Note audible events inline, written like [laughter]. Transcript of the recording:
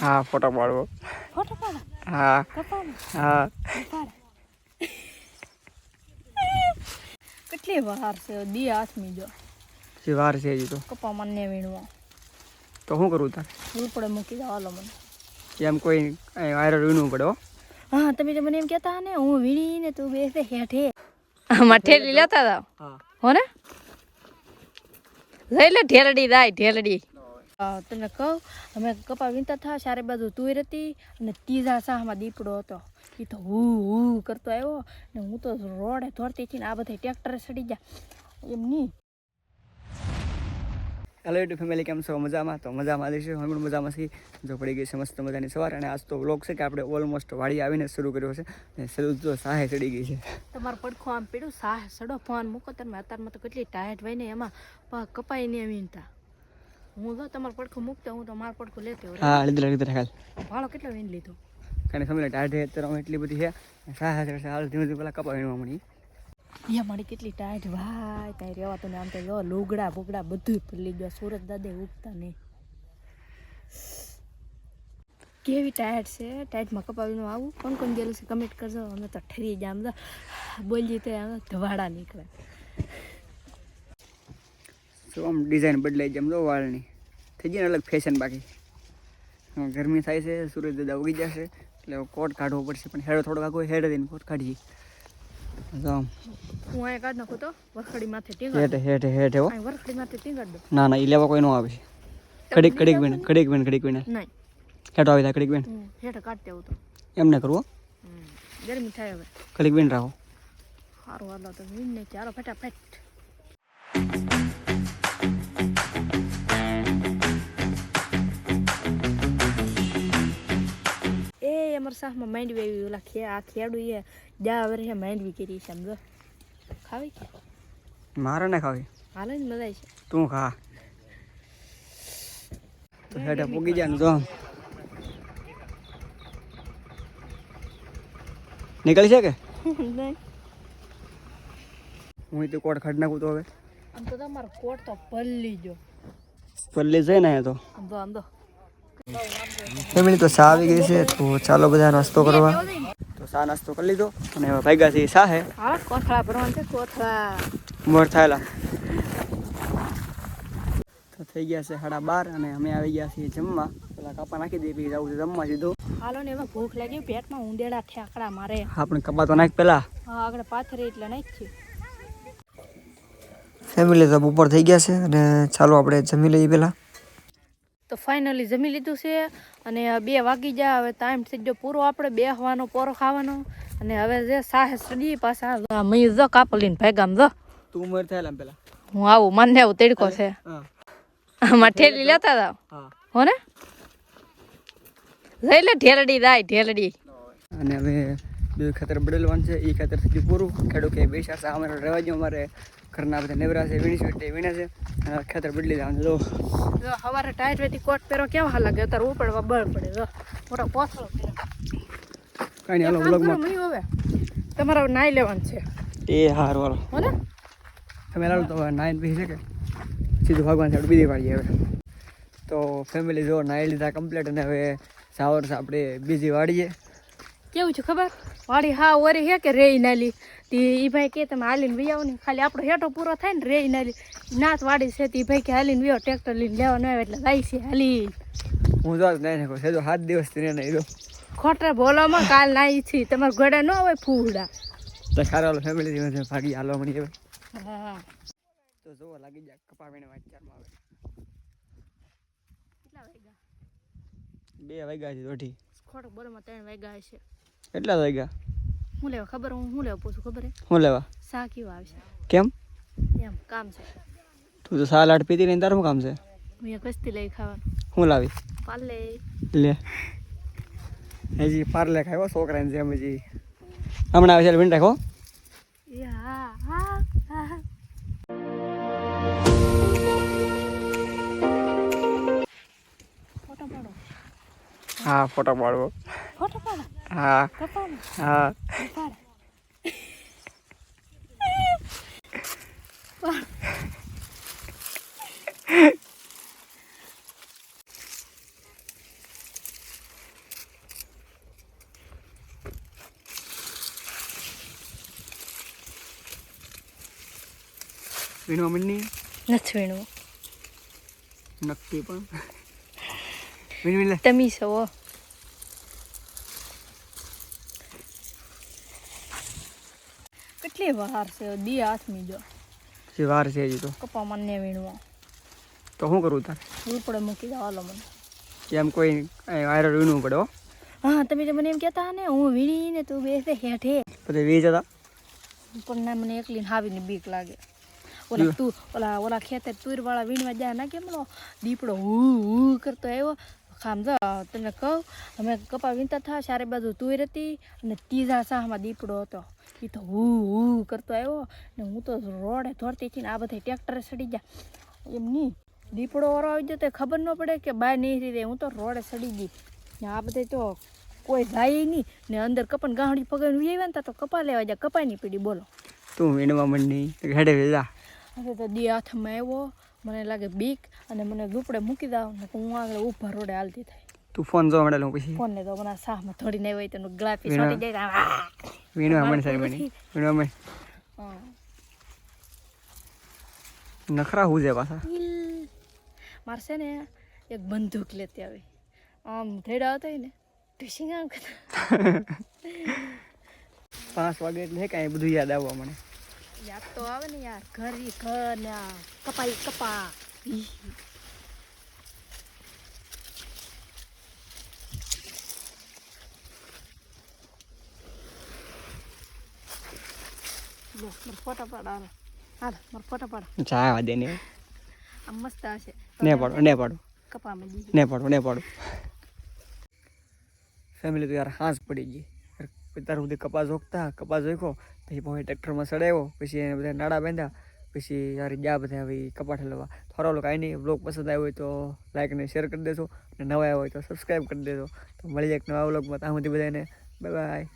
હા ફોટો પાડવો. ફોટો પાડો. હા. હા. કેટલી વાર છે? દી હાથમી જો. જે વાર છે હજી તો. કપા મને વીણવા. તો શું કરવું તારે? રૂપડે મૂકી દો હાલો મને. એમ કોઈ વાયરલ વીણવું પડે હો. હા તમે તો મને એમ કહેતા ને હું વીણીને તું બેસે હેઠે. આમાં ઠેલી લેતા હતા હો. ને લઈ લે ઢેલડી દાય ઢેલડી. તમને કહું અમે કપા વીણતા થા ચારે બાજુ તુર હતી અને ત્રીજા સાહમાં દીપડો હતો. એ તો હુ હુ કરતો આવ્યો ને હું તો રોડે દોડતી હતી ને આ બધા ટ્રેક્ટરે સડી ગયા. એમ નહીં હેલો યુટ્યુબ ફેમિલી કેમ છો? મજામાં? તો મજામાં જઈશું હમણાં પણ મજામાં છીએ જો પડી ગઈ છે મસ્ત મજાની સવાર અને આજ તો વ્લોગ છે કે આપણે ઓલમોસ્ટ વાડી આવીને શરૂ કર્યો છે. ને શરૂ તો સાહે ચડી ગઈ છે. તમારું પડખું આમ પીડું સાહ સડો ફોન મૂકો તમે. અત્યારમાં તો કેટલી ટાયટ હોય ને એમાં. કપાઈ નહીં વીણતા. હું જો તમારું પડખું મૂકતો હું તો મારું પડખું લેતો હા લીધો લીધો ખાલ ભાડો કેટલો વેન લીધો? કારણ ફેમિલી ટાઢે અત્યારે અમે એટલી બધી છે. સાહા ચડશે હાલ ધીમે ધીમે પેલા કપા વીણવા મળી મારી કેટલી ટાઈટ ભાઈ કઈ રહેવા તમે આમ તો જો લુગડા બુગડા બધું ભૂલી ગયા. સુરત દાદે ઉગતા નહીં. કેવી ટાયર્ડ છે? ટાયર્ડમાં કપાવીનું આવું? કોણ કોણ ગયેલું છે? કમેન્ટ કરજો. અમે તો ઠરી જ આમ તો બોલીએ તો ધવાડા નીકળે. શું આમ ડિઝાઇન બદલાઈ જાય આમ જો વાળની. થઈ ગઈ ને અલગ ફેશન બાકી. ગરમી થાય છે સૂરજ દાદા ઉગી જશે એટલે કોટ કાઢવો પડશે પણ હેડો થોડો કાકો હેડે દઈને કોટ કાઢીએ. ના ના એ લેવા કોઈ નો આવે છે. કડીક કડીક બેન કડીક બેન કડીક બેન હેઠો આવી કડીક બેન હેઠે કાઢતે આવું તો. એમને કરવું ગરમી થાય હવે. કડીક બેન રાખો. સારું હાલો તો ચાલો ફટાફટ. એ અમાર સાહમાં માંડવી આવી ઓલા ખે આ ખેડું એ દા વર્ષે માંડવી કરી છે સમજો. ખાવી કે? મારે ને ખાવી. હાલે ને મજા છે. તું ખા. તો હેઠે પૂગી જાય ને જો. નીકળી છે કે? [laughs] હું તો કોટ ખાડ નાખું તો હવે. આમ તો તમારો કોટ તો પલ્લી જો. પલ્લી જાય ને તો. આમ તો આમ તો. ફેમિલી તો સા આવી ગઈ છે? તો ચાલો બધા નાસ્તો કરવા. તો સા નાસ્તો કરી લીધો? અને ભાઈગા છે સા હે? કોથળા ભરવાનું છે કોથળા. મોર થયેલા. તો થઈ ગયા છે સાડા બાર અને અમે આવી ગયા છીએ જમવા. પેલા કાપા નાખી દઈએ પછી જવું છે જમવા સીધું. હાલો ને એમાં ભૂખ લાગી પેટમાં ઊંડેડા ઠેકડા મારે. આપણે કપા તો નાખ પેલા. હા આગળ પાથરે એટલે છે. ફેમિલી તો બપોર થઈ ગયા છે અને ચાલો આપણે જમી લઈએ પેલા. તો ફાઇનલી જમી લીધું છે અને બે વાગી જાય હવે ટાઈમ થઈ ગયો પૂરો આપણે બેહવાનો પોરો ખાવાનો. અને હવે જે સાહે સડી પાછા. મય જો કાપલીને ભેગામ જો. તું ઉમર થયેલા પેલા. હું આવું મને આવું તડકો છે. આમાં ઠેલી લેતા હતા હો. ને લઈ લે ઢેલડી દાય ઢેલડી. અને હવે બીજું ખેતર બદલવાનું છે એ ખેતર સુધી પૂરું. ખેડૂત કે બેસા છે અમારે રહેવા દો અમારે ઘરના બધા નેવરા છે વીણી છે વીણે છે. અને ખેતર બદલી જવાનું જો. જો સવારે ટાઈટ વેતી કોટ પહેરો કેવા હાલ લાગે? અત્યારે ઉપડવા બળ પડે જો. મોટો પોથળો કાંઈ નહીં હાલો બ્લોગમાં હવે તમારે નાઈ લેવાનું છે. એ હાર વાળો હો ને તમે લાવો તો નાઈન પી છે કે સીધું ભગવાન સાહેબ બીજી પાડીએ હવે તો ફેમિલી જો નાઈ લીધા કમ્પ્લીટ અને હવે સાવર આપણે બીજી વાડીએ. કેવું છે ખબર? વાડી હા ઓરી હે કે રેઈ નાલી. તી એ ભાઈ કે તમે હાલીને વી આવો ને. ખાલી આપણો હેઠો પૂરો થાય ને રેઈ નાલી. નાથ વાડી છે તે ભાઈ કે હાલીને વી આવો ટ્રેક્ટર લઈને લેવા ન આવે એટલે લાઈ છે હાલી હું જો નહીં નાખો. છે તો સાત દિવસથી નહીં રહ્યો. ખોટે બોલામાં કાલ નાઈ છી. તમારે ઘોડા ન હોય ફૂડા તો સારા હાલો ફેમિલી ધીમે ભાગી હાલવા મળી હવે. હા. તો જોવો લાગી જાય કપાવીને વાંચારમાં આવે. કેટલા વાગ્યા? બે વાગ્યા છે દોઢી. ખોટો બોલમાં ત્રણ વાગ્યા હશે. કેટલા વાગ્યા? હું લેવા? ખબર હું હું લેવા પૂછું ખબર હું? લેવા? સા કેવું આવશે કેમ? એમ કામ છે. તું તો સા લાટ પીતી નહીં તારું કામ છે? હું એક વસ્તી લઈ ખાવાનું. હું લાવી? પાર્લે. લે. હજી પાર્લે ખાયો છોકરાને જેમ હજી. હમણાં આવે છે વિન રાખો હા હા હા. ફોટો પાડો. હા ફોટો પાડવો ફોટો પાડો. નથી નક્કી પણ. વીણવી તમે છો કેટલી વાર છે? દી હાથમી જો. જે વાર છે હજી તો. કપા મને વીણવા. તો શું કરવું તારે? ઉપડે મૂકી દો હાલો મને. કેમ કોઈ વાયર વીણવું પડે હો. હા તમે જે મને એમ કહેતા ને હું વીણીને તું બેસે હેઠે. પછી વી જતા પણ ના મને એકલી હાવીને બીક લાગે. ઓલા તું ઓલા ઓલા ખેતર તુર વાળા વીણવા જાય ના કેમ દીપડો હું હું કરતો આવ્યો. ખામ જો તમને કહું અમે કપા વિનતા થા ચારે બાજુ તુર હતી અને ત્રીજા સાહમાં દીપડો હતો. એ તો હુ હુ કરતો આવ્યો ને હું તો રોડે ધોરતી હતી ને આ બધા ટ્રેક્ટરે સડી ગયા. એમ નહીં દીપડો વારો આવી જતો ખબર ન પડે કે બહાર નહીં રીતે હું તો રોડે સડી ગઈ. ને આ બધે તો કોઈ જાય નહીં ને અંદર કપન ગાહડી ઉઈ આવ્યા ને તો કપા લેવા જાય. કપાઈ ની પડી બોલો. તું વીણવા મંડની ઘડે વેલા હવે તો દી હાથમાં આવ્યો મને લાગે બીક અને મને ઝૂંપડે મૂકી દાવ ને હું આગળ ઊભા રોડે હાલતી થાય. તું ફોન જોવા મળેલો પછી. ફોનને તો મને સાહમાં થોડી નહીં હોય તો ગ્લાફી છોડી જાય વીણવા મારે સારી બની નથી. વીણવા નખરા હું છે પાછા? મારે છે ને એક બંદૂક લેતી આવી. આમ ધેડા હતા ને ઢીસિંગ આમ કરતા. [laughs] પાંચ વાગે એટલે કાંઈ બધું યાદ આવવા મને યાદ તો આવે ને યાર. ઘર ઘર ને કપાઈ કપા. ફોટા પાડ હાલો. મારા ફોટા પાડ. ચા વાદે ને આમ મસ્ત હશે. ને પાડો ને પાડો. કપામાં દી ને પાડો ને પાડો. ફેમિલી તો યાર હાંસ પડી ગઈ. યાર તાર સુધી કપાસ ઓકતા કપાસ ઓખ્યો પછી પછી ટ્રેક્ટરમાં સડાવ્યો પછી એને બધા નાડા બાંધ્યા, પછી યાર ગયા બધા હવે કપાટ હલવા. થોડા લોકો કાંઈ નહીં, બ્લોગ પસંદ આવ્યો હોય તો લાઈક અને શેર કરી દેજો, અને નવા આવ્યો હોય તો સબસ્ક્રાઈબ કરી દેજો. તો મળી જાય નવા બ્લોગમાં ત્યાં સુધી બધાને બાય બાય